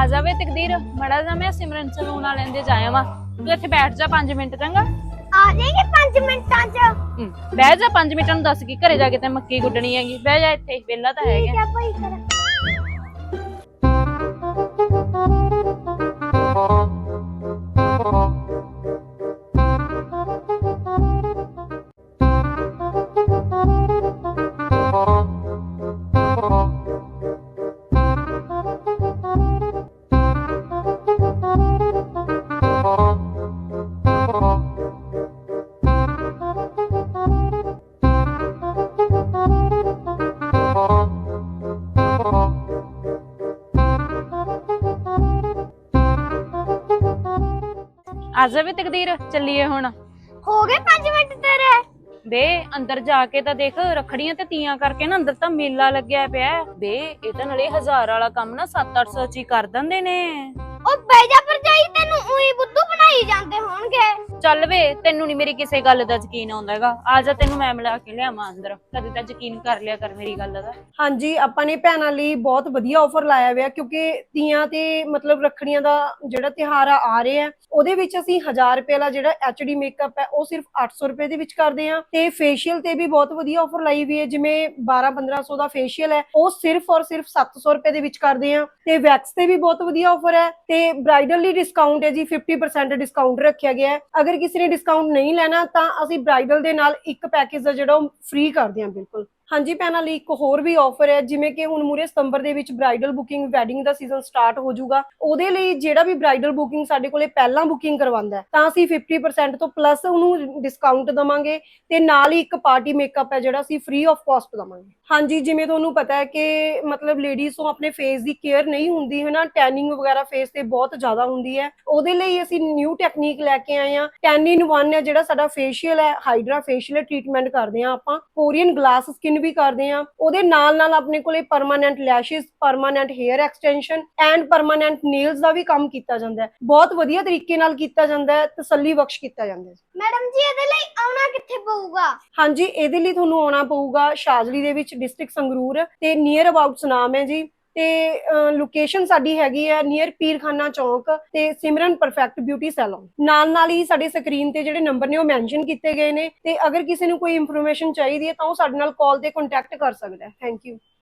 ਆ ਜਾਵੇ ਤਕਦੀਰ ਮੜਾ ਜਾ ਮੈਂ ਸਿਮਰਨ ਸਲੂਨ ਵਾਲਿਆਂ ਦੇ ਜਾਇਆ ਵਾ। ਤੂੰ ਇੱਥੇ ਬੈਠ ਜਾ 5 ਮਿੰਟ ਚੰਗਾ। ਆ ਜਾਏਗੀ 5 ਮਿੰਟਾਂ ਚ? ਹਮ, ਬਹਿ ਜਾ 5 ਮਿੰਟਾਂ ਨੂੰ ਦੱਸ ਕੀ ਘਰੇ ਜਾ ਕੇ ਤੇ ਮੱਕੀ ਗੁੱਡਣੀ ਹੈਗੀ। ਬਹਿ ਜਾ ਇੱਥੇ ਵਿਹਲਾ ਤਾਂ ਠੀਕ ਹੈਗਾ। ਹੈ ਭਾਈ ਕਰ। ਆ ਜਾਵੇ ਤਕਦੀਰ ਚੱਲੀਏ ਹੁਣ। ਹੋ ਗਏ 5 ਮਿੰਟ ਤੇਰੇ। ਬੇ ਅੰਦਰ ਜਾ ਕੇ ਤਾਂ ਦੇਖ ਰਖੜੀਆਂ ਤੇ ਤੀਆਂ ਕਰਕੇ ਨਾ ਅੰਦਰ ਤਾਂ ਮੇਲਾ ਲੱਗਿਆ ਪਿਆ ਹੈ। ਬੇ ਇਹ ਤਾਂ ਨਾਲੇ ਹਜ਼ਾਰ ਵਾਲਾ ਕੰਮ ਨਾ 7-800 ਚ ਹੀ ਕਰ ਦਿੰਦੇ ਨੇ। ਉਹ ਬੈਜਾ ਪਰ ਉਹੀ ਬੁੱਧੂ ਬਣਾਈ ਜਾਂਦੇ ਹੋਣਗੇ। ਚੱਲ ਵੇ ਤੈਨੂੰ ਨਹੀਂ ਮੇਰੀ ਕਿਸੇ ਗੱਲ ਦਾ ਯਕੀਨ ਆਉਂਦਾ ਹੈਗਾ। ਆ ਜਾ ਤੈਨੂੰ ਮੈਂ ਮਿਲਾ ਕੇ ਲਿਆਵਾਂ ਅੰਦਰ। ਕਦੇ ਤਾਂ ਯਕੀਨ ਕਰ ਲਿਆ ਕਰ ਮੇਰੀ ਗੱਲ ਦਾ। ਹਾਂਜੀ ਆਪਾਂ ਨੇ ਭੈਣਾਂ ਲਈ ਬਹੁਤ ਵਧੀਆ ਆਫਰ ਲਾਇਆ ਹੋਇਆ ਕਿਉਂਕਿ ਤੀਆਂ ਤੇ ਮਤਲਬ ਰੱਖੜੀਆਂ ਦਾ ਜਿਹੜਾ ਤਿਹਾਰ ਆ ਆ ਰਿਹਾ ਹੈ ਉਹਦੇ ਵਿੱਚ ਅਸੀਂ 1000 ਰੁਪਏ ਵਾਲਾ ਜਿਹੜਾ ਐਚਡੀ ਮੇਕਅਪ ਹੈ ਉਹ ਸਿਰਫ 800 ਰੁਪਏ ਦੇ ਵਿੱਚ ਕਰਦੇ ਹਾਂ ਤੇ ਫੇਸ਼ੀਅਲ ਤੇ ਵੀ ਬਹੁਤ ਵਧੀਆ ਆਫਰ ਲਾਈ ਹੋਈ ਹੈ ਜਿਵੇਂ 12 1500 ਦਾ ਫੇਸ਼ੀਅਲ ਹੈ ਉਹ ਸਿਰਫ ਔਰ ਸਿਰਫ 700 ਰੁਪਏ ਦੇ ਵਿੱਚ ਕਰਦੇ ਹਾਂ ਤੇ ਵੈਕਸ ਤੇ ਵੀ ਬਹੁਤ ਵਧੀਆ ਆਫਰ ਹੈ। ਤੇ ਬ੍ਰਾਈਡਲ ਲਈ ਡਿਸਕਾਊਂਟ ਹੈ ਜੀ 50% ਡਿਸਕਾਊਂਟ ਰੱਖਿਆ ਗਿਆ ਹੈ। ਅਗਰ ਕਿਸੇ ਨੇ ਡਿਸਕਾਊਂਟ ਨਹੀਂ ਲੈਣਾ, ਤਾਂ ਅਸੀਂ ਬ੍ਰਾਈਡਲ ਦੇ ਨਾਲ ਇੱਕ ਪੈਕੇਜ ਦਾ ਜਿਹੜਾ ਉਹ ਫ੍ਰੀ ਕਰਦੇ ਹਾਂ ਬਿਲਕੁਲ। ਹਾਂਜੀ ਭੈਣਾਂ ਲਈ ਇੱਕ ਹੋਰ ਵੀ ਆਫਰ ਹੈ, ਜਿਵੇਂ ਕਿ ਹੁਣ ਮੂਰੇ ਸਤੰਬਰ ਦੇ ਵਿੱਚ ਬ੍ਰਾਈਡਲ ਬੁਕਿੰਗ ਵੈਡਿੰਗ ਦਾ ਸੀਜ਼ਨ ਸਟਾਰਟ ਹੋ ਜਾਊਗਾ, ਉਹਦੇ ਲਈ ਜਿਹੜਾ ਵੀ ਬ੍ਰਾਈਡਲ ਬੁਕਿੰਗ ਸਾਡੇ ਕੋਲੇ ਪਹਿਲਾਂ ਬੁਕਿੰਗ ਕਰਵਾਉਂਦਾ ਤਾਂ ਅਸੀਂ 50% ਤੋਂ ਪਲੱਸ ਉਹਨੂੰ ਡਿਸਕਾਊਂਟ ਦਵਾਂਗੇ ਤੇ ਨਾਲ ਹੀ ਇੱਕ ਪਾਰਟੀ ਮੇਕਅਪ ਹੈ ਜਿਹੜਾ ਅਸੀਂ ਫ੍ਰੀ ਆਫ ਕਾਸਟ ਦਵਾਂਗੇ। ਹਾਂਜੀ, ਜਿਵੇਂ ਤੁਹਾਨੂੰ ਪਤਾ ਹੈ ਕਿ ਮਤਲਬ ਲੇਡੀਜ਼ ਤੋਂ ਆਪਣੇ ਫੇਸ ਦੀ ਕੇਅਰ ਨਹੀਂ ਹੁੰਦੀ ਹੈ ਨਾ ਟੈਨਿੰਗ ਵਗੈਰਾ ਫੇਸ ਤੇ ਬਹੁਤ ਜ਼ਿਆਦਾ ਹੁੰਦੀ ਹੈ। ਉਹਦੇ ਲਈ ਅਸੀਂ ਨਿਊ ਟੈਕਨੀਕ ਲੈ ਕੇ ਆਏ ਹਾਂ। 10 ਇਨ 1 ਹੈ ਜਿਹੜਾ ਸਾਡਾ ਫੇਸ਼ੀਅਲ ਹੈ ਹਾਈਡਰਾ ਫੇਸ਼ੀਅਲ ਟ੍ਰੀਟਮੈਂਟ ਕਰਦੇ ਹਾਂ ਆਪਾਂ। ਕੋਰੀਅਨ ਗਲਾਸ ਸਕਿਨ ਵੀ ਕਰਦੇ ਹਾਂ। ਉਹਦੇ ਨਾਲ ਨਾਲ ਆਪਣੇ ਕੋਲੇ permanent lashes permanent hair extension and permanent nails ਦਾ ਵੀ ਕੰਮ ਕੀਤਾ ਜਾਂਦਾ ਹੈ। ਬਹੁਤ ਵਧੀਆ ਤਰੀਕੇ ਨਾਲ ਕੀਤਾ ਜਾਂਦਾ ਹੈ ਤਸੱਲੀ ਬਖਸ਼ ਕੀਤਾ ਜਾਂਦਾ ਹੈ। ਮੈਡਮ ਜੀ ਇਹਦੇ ਲਈ ਆਉਣਾ ਕਿੱਥੇ ਪਊਗਾ? ਹਾਂਜੀ ਇਹਦੇ ਲਈ ਤੁਹਾਨੂੰ ਆਉਣਾ ਪਊਗਾ ਸ਼ਾਜਲੀ ਦੇ ਵਿੱਚ ਡਿਸਟ੍ਰਿਕਟ ਸੰਗਰੂਰ ਤੇ ਨੀਅਰ ਅਬਾਊਟਸ ਨਾਮ ਹੈ ਜੀ। ਤੇ ਲੋਕੇਸ਼ਨ ਸਾਡੀ ਹੈਗੀ ਹੈ ਨੀਅਰ ਪੀਰਖਾਨਾ ਚੌਂਕ ਤੇ ਸਿਮਰਨ ਪਰਫੈਕਟ ਬਿਊਟੀ ਸੈਲੂਨ ਨਾਲ ਨਾਲ ਹੀ ਸਾਡੇ ਸਕਰੀਨ ਤੇ ਜਿਹੜੇ ਨੰਬਰ ਨੇ ਉਹ ਮੈਂਸ਼ਨ ਕੀਤੇ ਗਏ ਨੇ ਤੇ ਅਗਰ ਕਿਸੇ ਨੂੰ ਕੋਈ ਇਨਫੋਰਮੇਸ਼ਨ ਚਾਹੀਦੀ ਹੈ ਤਾਂ ਉਹ ਸਾਡੇ ਨਾਲ ਕਾਲ ਤੇ ਕੰਟੈਕਟ ਕਰ ਸਕਦਾ ਹੈ। Thank you